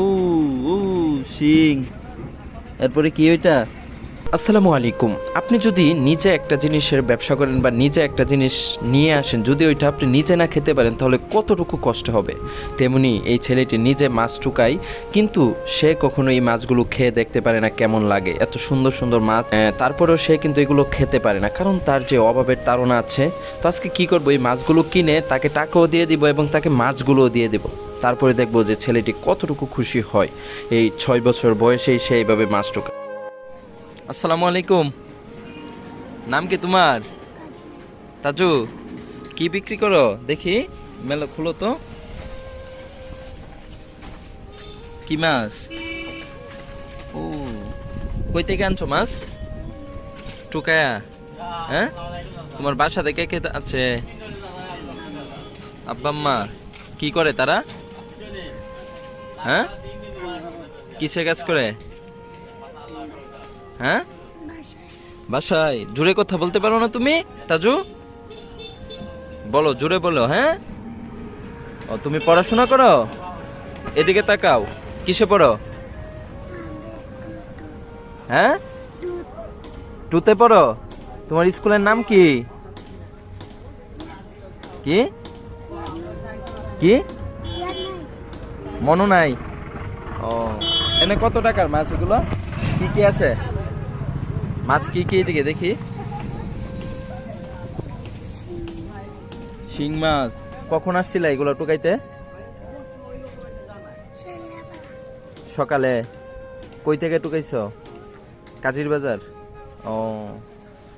ও ও, শিং। এরপরে কি ওইটা? আসসালামু আলাইকুম। আপনি যদি নিজে একটা জিনিসের ব্যবসা করেন বা নিজে একটা জিনিস নিয়ে আসেন, যদি ওইটা আপনি নিজে না খেতে পারেন, তাহলে কতটুকু কষ্ট হবে? তেমনি এই ছেলেটি নিজে মাছ টুকায় কিন্তু সে কখনো এই মাছগুলো খেয়ে দেখতে পারে না কেমন লাগে। এত সুন্দর সুন্দর মাছ তারপরেও সে কিন্তু এগুলো খেতে পারে না। কারণ তার যে অভাবের তাড়না আছে, তো আজকে কি করব? এই মাছগুলো কিনে তাকে টাকাও দিয়ে দিব এবং তাকে মাছগুলোও দিয়ে দেবো। তারপরে দেখব যে ছেলেটি কতটুকু খুশি হয়। এই ছয় বছর বয়সেই সে এইভাবে মাছ টুকা আসসালামু আলাইকুম। নাম কি তোমার? তাজু, কি বিক্রি করো? দেখি, মেলা খুলো তো। কি মাছ? ও, কই থেকে আনছো মাছ? টুকায়া হ্যাঁ? তোমার বাসা থেকে কে আছে? আব্বা, আম্মা, কি করে তারা? হ্যাঁ? কিসের কাজ করে? হ্যাঁ? বাসায়। জোরে কথা বলতে পারো না তুমি, তাজু? বলো জোরে বলো হ্যাঁ? ও, তুমি পড়াশোনা করো? এদিকে তাকাও। কিসে পড়ো? হ্যাঁ? টুতে পড়ো? তোমার স্কুলের নাম কি? কি? কি? মনে নাই। ও এনে কত টাকার মাছ এগুলো? কি কি আছে? মাছ কি কি এদিকে দেখি। শিং মাছ। কখন আসছিল এগুলো টুকাইতে? সকালে। কই থেকে টুকাইছ? কাজির বাজার? ও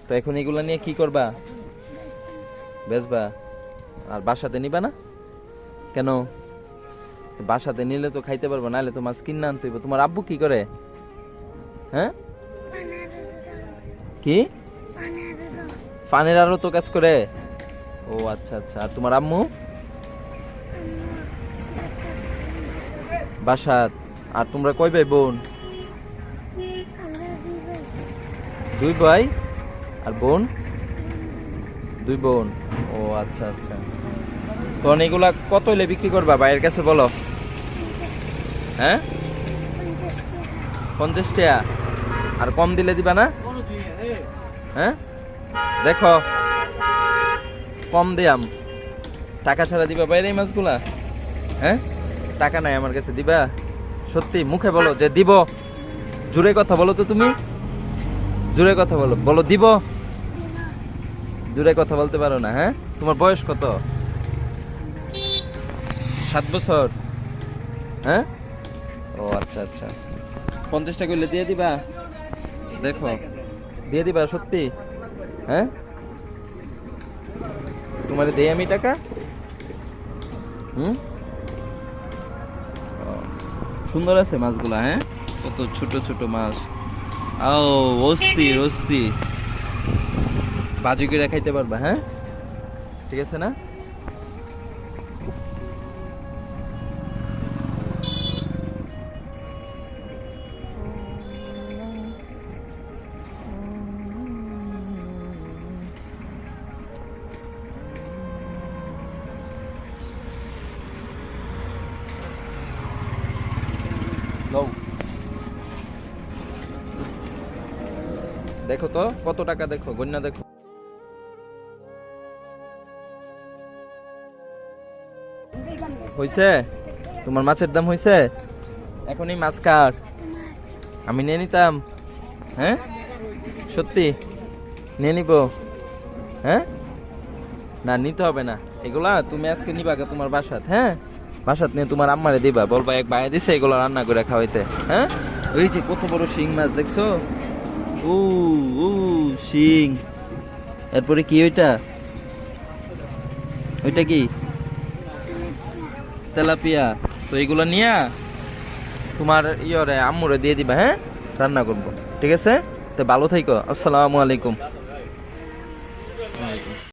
তো এখন এগুলো নিয়ে কি করবা? বেচবা। আর বাসাতে নিবা না? কেন? বাসাতে নিলে তো খাইতে পারব নাহলে তো মাছ কিনে আনতে হইব। তোমার আব্বু কি করে? হ্যাঁ? কি? পানের আরও তো কাজ করে। ও আচ্ছা আচ্ছা। আর তোমার আম্মু? বাসাত। আর তোমরা কয় ভাই বোন? দুই ভাই আর বোন? দুই বোন। ও আচ্ছা আচ্ছা। তখন এগুলা কত হইলে বিক্রি করবা? ভাইয়ের কাছে বলো। হ্যাঁ? পঞ্চাশ টাকা। আর কম দিলে দিবা না? হ্যাঁ? দেখো। কম দিয়াম। টাকা ছাড়া দিবা বাইরে এই মাছগুলা? হ্যাঁ? টাকা নাই আমার কাছে দিবা? সত্যি মুখে বলো যে দিব। জোরে কথা বলো তো তুমি। জোরে কথা বলো। বলো দিব? জোরে কথা বলতে পারো না হ্যাঁ? তোমার বয়স কত? সাত বছর। হ্যাঁ? ও আচ্ছা আচ্ছা। পঞ্চাশ টাকা হইলে দিয়ে দিবা? দেখো। দিয়ে দিবা সত্যি? হ্যাঁ? তোমার দেই আমি টাকা? হুম? সুন্দর আছে মাছগুলা হ্যাঁ? কত ছোট ছোট মাছ। আও অস্থির অস্থির বাজি করে খাইতে পারবা হ্যাঁ? ঠিক আছে না? দেখো তো, কত টাকা দেখো গন্যা দেখো। হইছে? তোমার মাছের দাম হইছে? এখনই মাছ কাট আমি নিয়ে নিতাম। হ্যাঁ? সত্যি? নিয়ে নিব। হ্যাঁ? না, নিতে হবে না। এগুলা তুমি আজকে নিবা তোমার বাসাত হ্যাঁ? বাসাত নিয়ে তোমার আম্মারে দিবা। বলবা এক বাইরে দিছে এগুলো রান্না করে খাওয়াইতে হ্যাঁ? ওই যে কত বড় শিং মাছ, দেখছ? শিং। এরপরে কি ওইটা? ওইটা কি? তেলাপিয়া। তো এগুলো নিয়া তোমার ইয়রে আম্মুরে দিয়ে দিবা হ্যাঁ? রান্না করব। ঠিক আছে? তো ভালো থাইকো। আসসালামু আলাইকুম।